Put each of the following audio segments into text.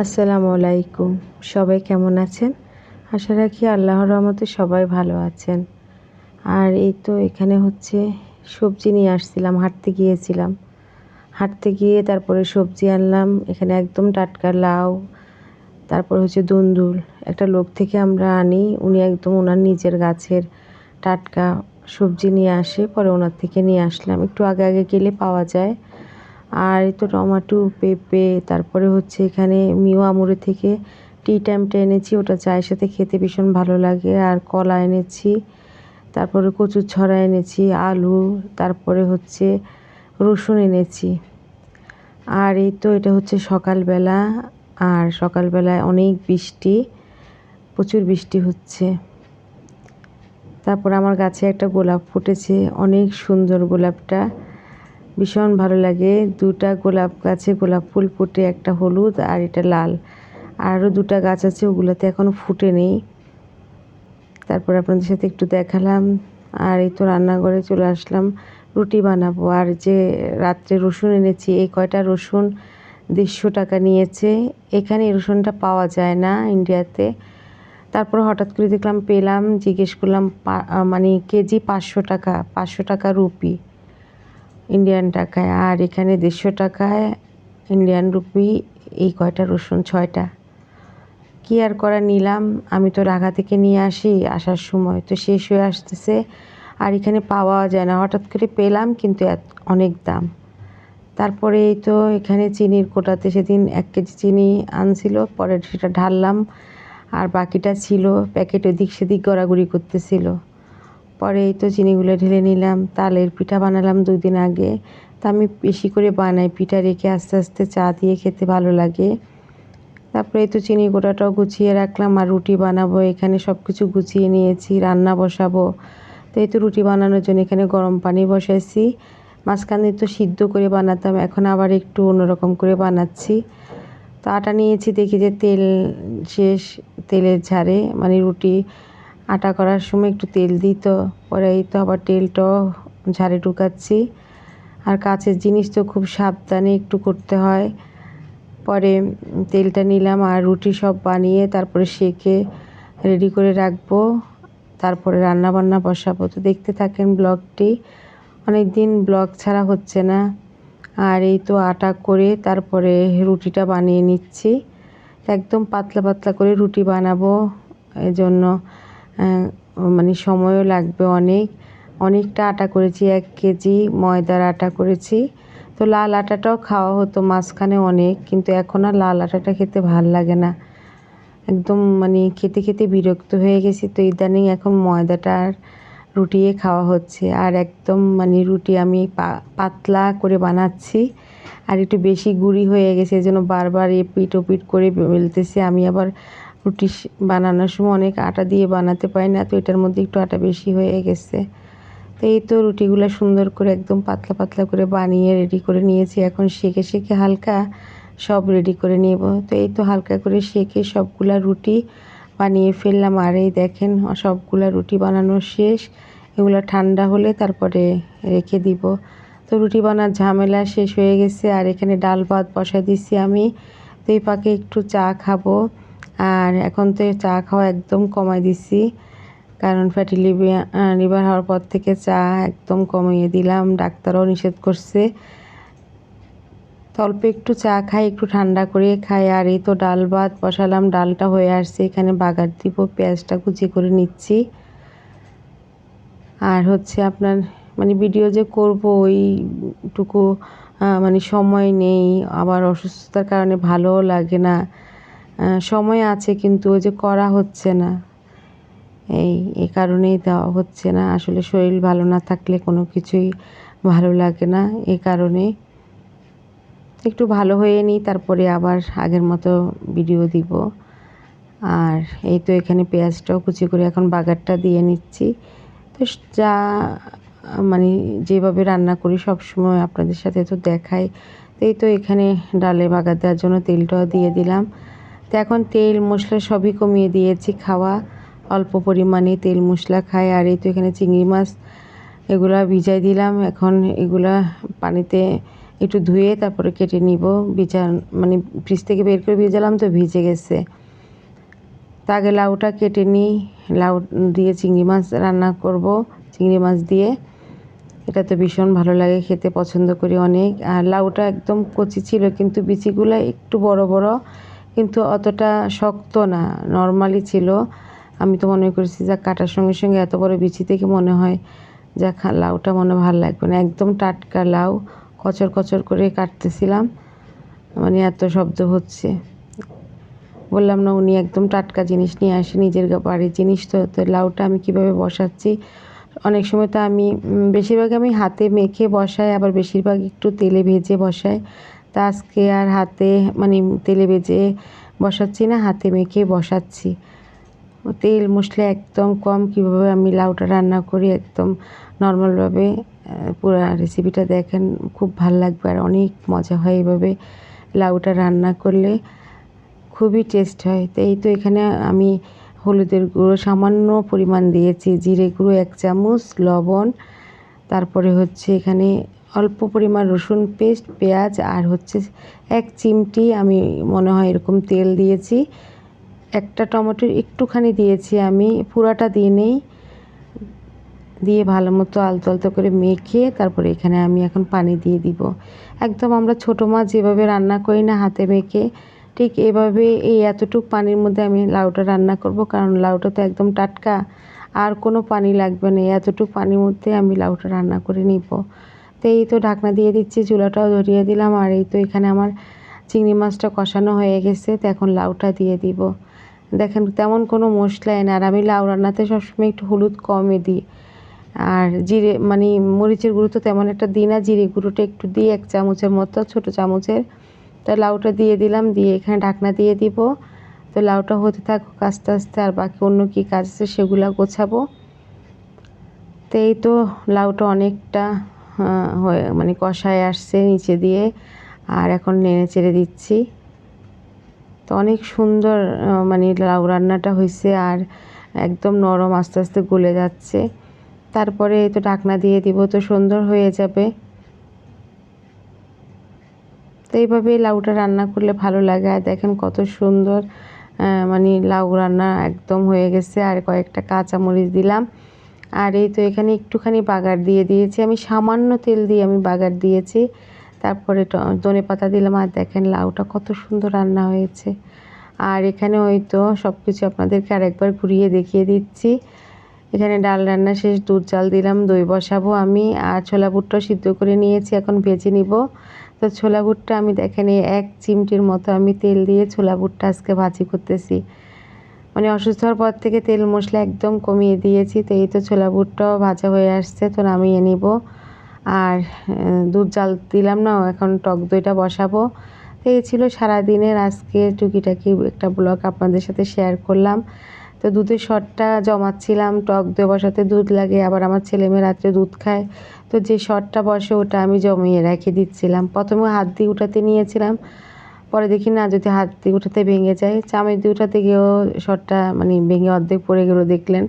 আসসালামু আলাইকুম। সবাই কেমন আছেন? আশা রাখি আল্লাহর রহমতে সবাই ভালো আছেন। আর এই তো এখানে হচ্ছে সবজি নিয়ে আসছিলাম, হাঁটতে গিয়েছিলাম। হাঁটতে গিয়ে তারপরে সবজি আনলাম, এখানে একদম টাটকা লাউ, তারপর হচ্ছে দুন্দুল। একটা লোক থেকে আমরা আনি, উনি একদম ওনার নিজের গাছের টাটকা সবজি নিয়ে আসে, পরে ওনার থেকে নিয়ে আসলাম। একটু আগে আগে গেলে পাওয়া যায়। আর এই তো টমাটো, পেঁপে, তারপরে হচ্ছে এখানে মিও আমুরে থেকে টি টাইমটা এনেছি, ওটা চায়ের সাথে খেতে ভীষণ ভালো লাগে। আর কলা এনেছি, তারপরে কচুর ছড়া এনেছি, আলু, তারপরে হচ্ছে রসুন এনেছি। আর এই তো এটা হচ্ছে সকালবেলা, আর সকালবেলায় অনেক বৃষ্টি, প্রচুর বৃষ্টি হচ্ছে। তারপর আমার গাছে একটা গোলাপ ফুটেছে, অনেক সুন্দর গোলাপটা। ভীষণ ভালো লাগে। দুটা গোলাপ গাছে গোলাপ ফুল ফুটে একটা হলুদ আর এটা লাল। আরও দুটা গাছ আছে, ওগুলোতে এখনও ফুটে নেই। তারপর আপনাদের সাথে একটু দেখালাম। আর এই তো রান্নাঘরে চলে আসলাম, রুটি বানাবো। আর যে রাত্রে রসুন এনেছি, এই কয়টা রসুন দেড়শো টাকা নিয়েছে। এখানে রসুনটা পাওয়া যায় না ইন্ডিয়াতে। তারপর হঠাৎ করে দেখলাম পেলাম, জিজ্ঞেস করলাম মানে কেজি পাঁচশো টাকা পাঁচশো টাকা রুপি। ইন্ডিয়ান টাকায়। আর এখানে দেড়শো টাকায় ইন্ডিয়ান রুপি এই কয়টা? রসুন ছয়টা। কী আর করা নিলাম? আমি তো রাঘা থেকে নিয়ে আসি আসার সময়, তো শেষ হয়ে আসতেছে। আর এখানে পাওয়া যায় না। হঠাৎ করে পেলাম কিন্তু অনেক দাম। তারপরে এই তো এখানে চিনির কোটাতে সেদিন এক কেজি চিনি আনছিল, পরে সেটা ঢাললাম। আর বাকিটা ছিল, প্যাকেট ওদিক সেদিক গড়াগড়ি করতেছিল। পরে এই তো চিনিগুলো ঢেলে নিলাম, তালের পিঠা বানালাম দুই দিন আগে। তা আমি বেশি করে বানাই, পিঠা রেখে আস্তে আস্তে চা দিয়ে খেতে ভালো লাগে। তারপরে এই তো চিনি গোটাটাও গুছিয়ে রাখলাম আর রুটি বানাবো, এখানে সব কিছু গুছিয়ে নিয়েছি, রান্না বসাবো। তো এই তো রুটি বানানোর জন্য এখানে গরম পানি বসাইছি। মাঝখানে তো সিদ্ধ করে বানাতাম, এখন আবার একটু অন্যরকম করে বানাচ্ছি। তো আটা নিয়েছি, দেখি যে তেল শেষ, তেলের ঝাড়ে মানে রুটি আটা করার সময় একটু তেল দিই তো, পরে এই তো আবার তেলটাও ঝাড়ে ঢুকাচ্ছি। আর কাছের জিনিস তো খুব সাবধানে একটু করতে হয়। পরে তেলটা নিলাম আর রুটি সব বানিয়ে তারপরে সেকে রেডি করে রাখব। তারপরে রান্না বান্না বসাবো। তো দেখতে থাকেন ব্লগটি অনেক দিন ব্লগ ছাড়া হচ্ছে না। আর এই তো আটা করে তারপরে রুটিটা বানিয়ে নিচ্ছি। একদম পাতলা পাতলা করে রুটি বানাবো। এজন্য মানে সময়ও লাগবে অনেক। অনেকটা আটা করেছি, এক কেজি ময়দার আটা করেছি। তো লাল আটাটাও খাওয়া হতো মাঝখানে অনেক, কিন্তু এখন আর লাল আটাটা খেতে ভালো লাগে না। একদম মানে খেতে খেতে বিরক্ত হয়ে গেছি। তো ইদানিং এখন ময়দাটা আর রুটিয়ে খাওয়া হচ্ছে। আর একদম মানে রুটি আমি পাতলা করে বানাচ্ছি। আর একটু বেশি গুঁড়ি হয়ে গেছে এই জন্য বারবার এ পিট ও পিট করে বেলতেছি। আমি আবার রুটি বানানোর সময় অনেক আটা দিয়ে বানাতে পারি না, তো এটার মধ্যে একটু আটা বেশি হয়ে গেছে। তো এই তো রুটিগুলো সুন্দর করে একদম পাতলা পাতলা করে বানিয়ে রেডি করে নিয়েছি। এখন শেখে শেখে হালকা সব রেডি করে নেব। তো এই তো হালকা করে শেখে সবগুলা রুটি বানিয়ে ফেললাম। আর এই দেখেন, সবগুলা রুটি বানানো শেষ। এগুলো ঠান্ডা হলে তারপরে রেখে দিব। তো রুটি বানার ঝামেলা শেষ হয়ে গেছে। আর এখানে ডাল ভাত বসাই দিছি আমি। তো এই পাকে একটু চা খাব। আর এখন তো চা খাওয়া একদম কমাই দিছি। কারণ ফ্যাটি লিভার লিভার হওয়ার পর থেকে চা একদম কমিয়ে দিলাম, ডাক্তারও নিষেধ করছে। অল্প একটু চা খাই, একটু ঠান্ডা করে খাই। আর এই তো ডাল ভাত বসালাম, ডালটা হয়ে আসছে। এখানে বাগার দিব, পেঁয়াজটা কুচি করে নিচ্ছি। আর হচ্ছে আপনার মানে ভিডিও যে করব, ওইটুকু মানে সময় নেই। আবার অসুস্থতার কারণে ভালোও লাগে না। সময় আছে কিন্তু ওই যে করা হচ্ছে না। এই, এ কারণেই দেওয়া হচ্ছে না। আসলে শরীর ভালো না থাকলে কোনো কিছুই ভালো লাগে না। এ কারণে একটু ভালো হয়ে নিই, তারপরে আবার আগের মতো ভিডিও দিব। আর এই তো এখানে পেঁয়াজটাও কুচি করে এখন বাগারটা দিয়ে নিচ্ছি। তো যা মানে যেভাবে রান্না করি সব সময় আপনাদের সাথে তো দেখাই। তো এই তো এখানে ডালে বাগার দেওয়ার জন্য তেলটাও দিয়ে দিলাম। তো এখন তেল মশলা সবই কমিয়ে দিয়েছি, খাওয়া অল্প পরিমাণে তেল মশলা খাই। আর এই তো এখানে চিংড়ি মাছ, এগুলা ভিজাই দিলাম। এখন এগুলা পানিতে একটু ধুয়ে তারপরে কেটে নিব। ভিজা মানে ফ্রিজ থেকে বের করে ভিজালাম তো ভিজে গেছে। তা আগে লাউটা কেটে নিই। লাউ দিয়ে চিংড়ি মাছ রান্না করব, চিংড়ি মাছ দিয়ে। এটা তো ভীষণ ভালো লাগে, খেতে পছন্দ করি অনেক। আর লাউটা একদম কচি ছিল, কিন্তু বিচিগুলো একটু বড় বড়। কিন্তু অতটা শক্ত না নর্মালি ছিল। আমি তো মনে করছি যা কাটার সঙ্গে সঙ্গে এত বড় বিচি থেকে মনে হয় যা লাউটা মনে ভালো লাগবে না। একদম টাটকা লাউ, কচর কচর করে কাটতেছিলাম। মানে এত শব্দ হচ্ছে। বললাম, না, উনি একদম টাটকা জিনিস নিয়ে আসে, নিজের বাড়ির জিনিস তো তো লাউটা আমি কীভাবে বসাচ্ছি? অনেক সময় তো আমি বেশিরভাগ আমি হাতে মেখে বসাই, আবার বেশিরভাগ একটু তেলে ভেজে বসাই। তা আজকে আর হাতে মানে তেলে ভেজে বসাচ্ছি না, হাতে মেখে বসাচ্ছি। তেল মশলা একদম কম, কীভাবে আমি লাউটা রান্না করি একদম নর্মালভাবে পুরো রেসিপিটা দেখেন, খুব ভালো লাগবে আর অনেক মজা হয় এভাবে লাউটা রান্না করলে। খুবই টেস্ট হয়। তো এই তো এখানে আমি হলুদের গুঁড়ো সামান্য পরিমাণ দিয়েছি, জিরে গুঁড়ো এক চামচ, লবণ, তারপরে হচ্ছে এখানে অল্প পরিমাণ রসুন পেস্ট, পেঁয়াজ আর হচ্ছে এক চিমটি আমি মনে হয় এরকম তেল দিয়েছি। একটা টমেটোর একটুখানি দিয়েছি আমি, পুরাটা দিয়ে নেই। দিয়ে ভালো মতো আলতো আলতো করে মেখে তারপরে এখানে আমি এখন পানি দিয়ে দিব। একদম আমরা ছোটো মাছ যেভাবে রান্না করি না হাতে মেখে, ঠিক এভাবে এই এতটুকু পানির মধ্যে আমি লাউটা রান্না করব কারণ লাউটা তো একদম টাটকা, আর কোনো পানি লাগবে না। এতটুকু পানির মধ্যে আমি লাউটা রান্না করে নিব। তো এই তো ঢাকনা দিয়ে দিচ্ছি, চুলাটাও ধরিয়ে দিলাম, আর এই তো এখানে আমার চিংড়ি মাছটা কষানো হয়ে গেছে, তো এখন লাউটা দিয়ে দিব। দেখেন তেমন কোনো মশলাই না আর আমি লাউ রান্নাতে সবসময় একটু হলুদ কমে দিই। আর জিরে মানে মরিচের গুঁড়ো তো তেমন একটা দিই না, জিরে গুঁড়োটা একটু দিই, এক চামচের মতো, ছোটো চামচের। তো লাউটা দিয়ে দিলাম, দিয়ে এখানে ঢাকনা দিয়ে দিব। তো লাউটা হতে থাকুক আস্তে আস্তে, আর বাকি অন্য কী কাজ আছে সেগুলো গোছাবো। তো এই তো লাউটা অনেকটা হয়ে মানে কষায় আসছে নিচে দিয়ে, আর এখন নেড়ে চেড়ে দিচ্ছি। তো অনেক সুন্দর মানে লাউ রান্নাটা হয়েছে আর একদম নরম আস্তে আস্তে গলে যাচ্ছে। তারপরে তো ঢাকনা দিয়ে দিব, তো সুন্দর হয়ে যাবে। তো এইভাবে লাউটা রান্না করলে ভালো লাগে। আর দেখেন কত সুন্দর মানে লাউ রান্না একদম হয়ে গেছে। আর কয়েকটা কাঁচামরিচ দিলাম। আর এই তো এখানে একটুখানি বাগার দিয়ে দিয়েছি। আমি সামান্য তেল দিয়ে আমি বাগার দিয়েছি। তারপরে ধনে পাতা দিলাম আর দেখেন লাউটা কত সুন্দর রান্না হয়েছে। আর এখানে ওই তো সব কিছু আপনাদেরকে আরেকবার ঘুরিয়ে দেখিয়ে দিচ্ছি। এখানে ডাল রান্না শেষ, দুধ চাল দিলাম, দই বসাবো আমি। আর ছোলা বুটটা সিদ্ধ করে নিয়েছি, এখন ভেজে নিব। তো ছোলা বুটটা আমি দেখেন এই এক চিমটির মতো আমি তেল দিয়ে ছোলা বুটটা আজকে ভাজি করতেছি। মানে অসুস্থ হওয়ার পর থেকে তেল মশলা একদম কমিয়ে দিয়েছি, তো এই তো ছোলা বুটটাও ভাজা হয়ে আসছে, তো নামিয়ে নিব। আর দুধ জাল দিলাম না, এখন টক দইটা বসাবো। তো এই ছিল সারাদিনের আজকে টুকিটাকি একটা ব্লগ আপনাদের সাথে শেয়ার করলাম। তো দুধের শটটা জমাচ্ছিলাম, টক দই বসাতে দুধ লাগে, আবার আমার ছেলে মেয়ে রাত্রে দুধ খায়। তো যে শটটা বসে ওটা আমি জমিয়ে রেখে দিচ্ছিলাম। প্রথমে হাত দিয়ে উঠাতে নিয়েছিলাম পরে দেখি না, যদি হাত দিয়ে উঠাতে ভেঙে যায়। চামচ দিয়ে উঠাতে গিয়েও শটটা মানে ভেঙে অর্ধেক পড়ে গেলো, দেখলেন।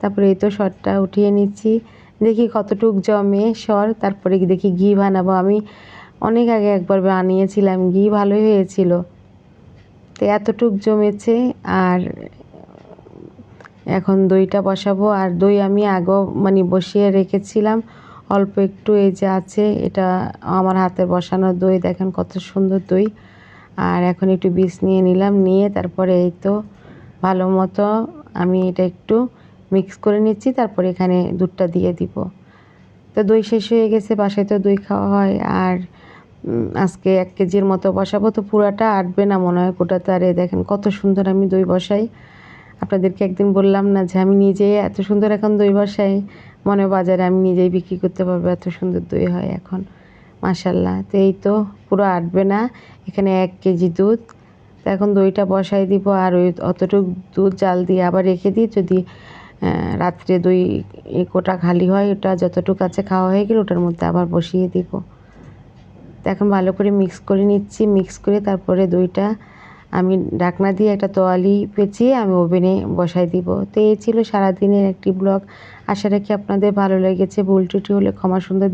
তারপরে এই তো শটটা উঠিয়ে নিচ্ছি। দেখি কতটুক জমে সর, তারপরে দেখি ঘি বানাবো। আমি অনেক আগে একবার বানিয়েছিলাম, ঘি ভালোই হয়েছিল। তো এতটুক জমেছে, আর এখন দইটা বসাবো। আর দই আমি আগেও মানে বসিয়ে রেখেছিলাম, অল্প একটু এই যে আছে, এটা আমার হাতের বসানো দই। দেখেন কত সুন্দর দই। আর এখন একটু বীজ নিয়ে নিলাম, নিয়ে তারপরে এই তো ভালো মতো আমি এটা একটু মিক্স করে নিচ্ছি, তারপরে এখানে দুধটা দিয়ে দিব। তো দই শেষ হয়ে গেছে, বাসায় তো দই খাওয়া হয়। আর আজকে এক কেজির মতো বসাবো, তো পুরাটা আটবে না মনে হয় কোটাতে আর দেখেন কত সুন্দর আমি দই বসাই। আপনাদেরকে একদিন বললাম না যে আমি নিজেই এত সুন্দর এখন দই বসাই। মনে বাজারে আমি নিজেই বিক্রি করতে পারব, এত সুন্দর দই হয় এখন। মাসাল্লাহ তো এই তো পুরো আটবে না, এখানে এক কেজি দুধ। তো এখন দইটা বসাই দিব আর ওই অতটুকু দুধ জাল দিয়ে আবার রেখে দিই। যদি রাত্রে দই কোটা খালি হয়, ওটা যতটুকু আছে খাওয়া হয়ে গেলে ওটার মধ্যে আবার বসিয়ে দিব। তো এখন ভালো করে মিক্স করে নিচ্ছি। মিক্স করে তারপরে দইটা আমি ডাকনা দিয়ে একটা তোয়ালি পেঁচিয়ে আমি ওভেনে বসাই দিব। তো এই ছিল সারাদিনের একটি ব্লগ আশা রাখি আপনাদের ভালো লেগেছে। ভুল ত্রুটি হলে ক্ষমা সুন্দর